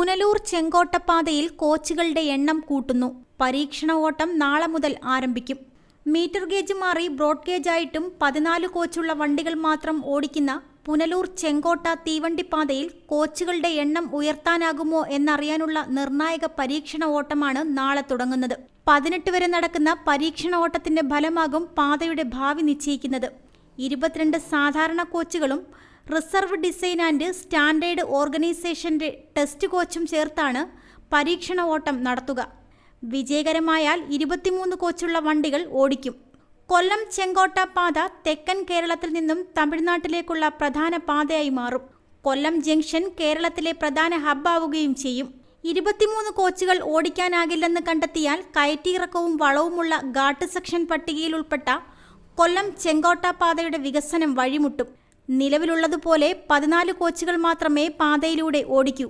പുനലൂർ ചെങ്കോട്ടപ്പാതയിൽ കോച്ചുകളുടെ എണ്ണം കൂട്ടുന്നു. പരീക്ഷണ ഓട്ടം നാളെ മുതൽ ആരംഭിക്കും. മീറ്റർ ഗേജ് മാറി ബ്രോഡ് ഗേജായിട്ടും പതിനാല് കോച്ചുള്ള വണ്ടികൾ മാത്രം ഓടിക്കുന്ന പുനലൂർ ചെങ്കോട്ട തീവണ്ടിപ്പാതയിൽ കോച്ചുകളുടെ എണ്ണം ഉയർത്താനാകുമോ എന്നറിയാനുള്ള നിർണായക പരീക്ഷണ ഓട്ടമാണ് നാളെ തുടങ്ങുന്നത്. പതിനെട്ട് വരെ നടക്കുന്ന പരീക്ഷണ ഓട്ടത്തിന്റെ ഫലമാകും പാതയുടെ ഭാവി നിശ്ചയിക്കുന്നത്. ഇരുപത്തിരണ്ട് സാധാരണ കോച്ചുകളും റിസർവ് ഡിസൈൻ ആൻഡ് സ്റ്റാൻഡേർഡ് ഓർഗനൈസേഷന്റെ ടെസ്റ്റ് കോച്ചും ചേർത്താണ് പരീക്ഷണ ഓട്ടം നടത്തുക. വിജയകരമായാൽ ഇരുപത്തിമൂന്ന് കോച്ചുള്ള വണ്ടികൾ ഓടിക്കും. കൊല്ലം ചെങ്കോട്ട പാത തെക്കൻ കേരളത്തിൽ നിന്നും തമിഴ്നാട്ടിലേക്കുള്ള പ്രധാന പാതയായി മാറും. കൊല്ലം ജംഗ്ഷൻ കേരളത്തിലെ പ്രധാന ഹബ്ബാവുകയും ചെയ്യും. ഇരുപത്തിമൂന്ന് കോച്ചുകൾ ഓടിക്കാനാകില്ലെന്ന് കണ്ടെത്തിയാൽ കയറ്റിയിറക്കവും വളവുമുള്ള ഘാട്ട് സെക്ഷൻ പട്ടികയിൽ ഉൾപ്പെട്ട കൊല്ലം ചെങ്കോട്ട പാതയുടെ വികസനം വഴിമുട്ടും. നിലവിലുള്ളതുപോലെ പതിനാല് കോച്ചുകൾ മാത്രമേ പാതയിലൂടെ ഓടിക്കൂ.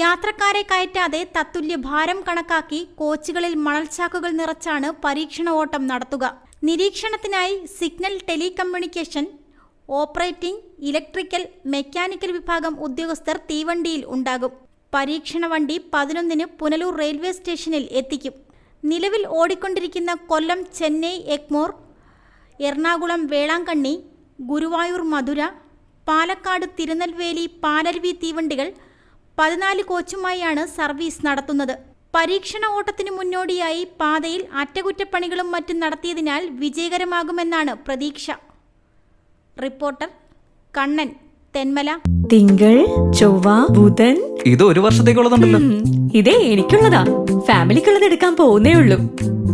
യാത്രക്കാരെ കയറ്റാതെ തത്തുല്യ ഭാരം കണക്കാക്കി കോച്ചുകളിൽ മണൽച്ചാക്കുകൾ നിറച്ചാണ് പരീക്ഷണ ഓട്ടം നടത്തുക. നിരീക്ഷണത്തിനായി signal telecommunication operating electrical mechanical വിഭാഗം ഉദ്യോഗസ്ഥർ തീവണ്ടിയിൽ ഉണ്ടാകും. പരീക്ഷണ വണ്ടി പതിനൊന്നിന് പുനലൂർ റെയിൽവേ സ്റ്റേഷനിൽ എത്തിക്കും. നിലവിൽ ഓടിക്കൊണ്ടിരിക്കുന്ന കൊല്ലം ചെന്നൈ എഗ്മോർ എറണാകുളം വേളാങ്കണ്ണി ഗുരുവായൂർ മധുര പാലക്കാട് തിരുനെൽവേലി പാലരുവി തീവണ്ടികൾ പതിനാല് കോച്ചുമായാണ് സർവീസ് നടത്തുന്നത്. പരീക്ഷണ ഓട്ടത്തിന് മുന്നോടിയായി പാതയിൽ അറ്റകുറ്റപ്പണികളും മറ്റും നടത്തിയതിനാൽ വിജയകരമാകുമെന്നാണ് പ്രതീക്ഷ. റിപ്പോർട്ടർ കണ്ണൻ തെന്മല. തിങ്കൾ ചൊവ്വ ബുധൻ. ഇത് ഒരു വർഷത്തേക്കുള്ളതുണ്ടല്ലോ. ഇതേ എനിക്കുള്ളതാ. ഫാമിലിക്കുള്ളത് എടുക്കാൻ പോകുന്നേ ഉള്ളൂ.